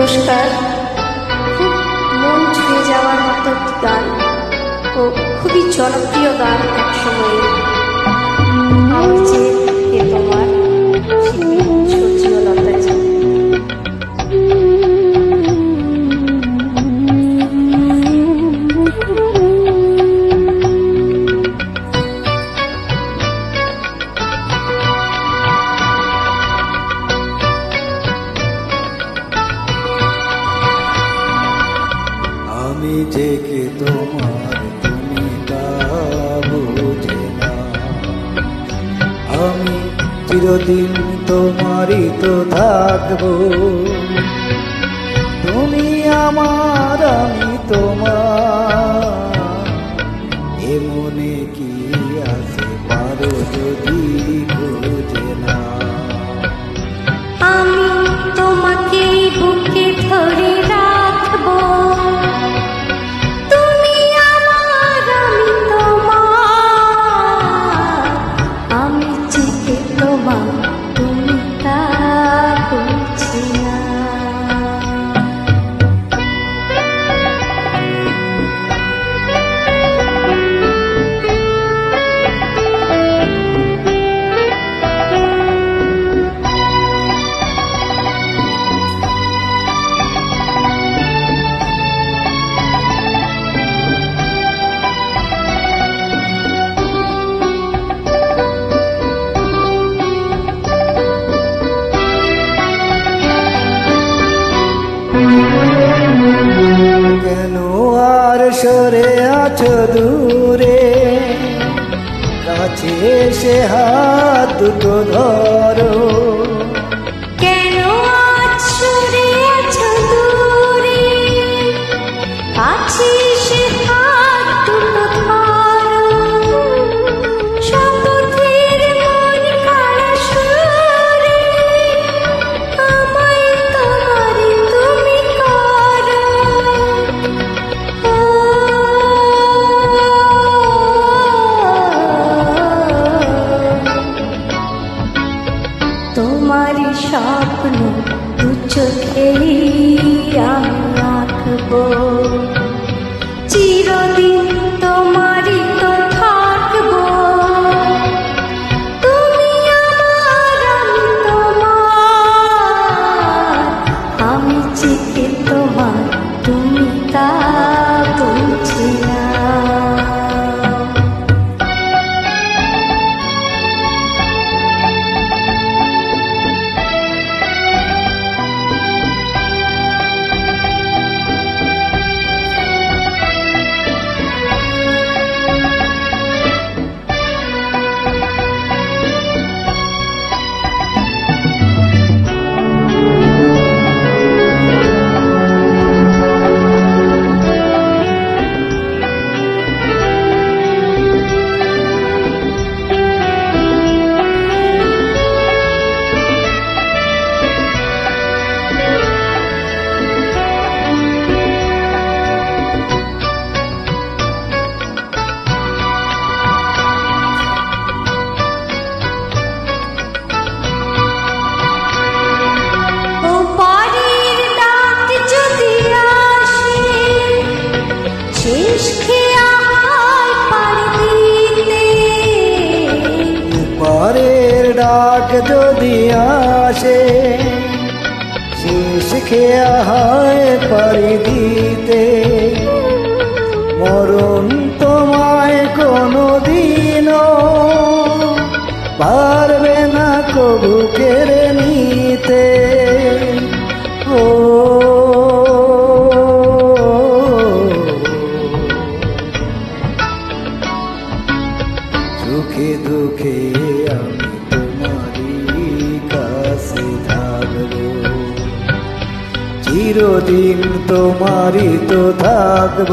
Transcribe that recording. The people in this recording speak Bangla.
পুরস্কার খুব মন ছুঁয়ে যাওয়ার মতো গান ও খুবই জনপ্রিয় গান। চিরদিন তোমারই তো থাকব। তুমি আমার আমি তোমার। সরে আছো দূরে। কাছে সে হাত দুটো ধরো। কেন সরে আছো দূরে? কাছে ঘরের ডাক যদি আসে, শেষ খেয়া হয় পারি দিতে মরণ তোমায় কোনো দিন পারবে না কবু কেড়ে নি চিরদিন তোমারই তো থাকব।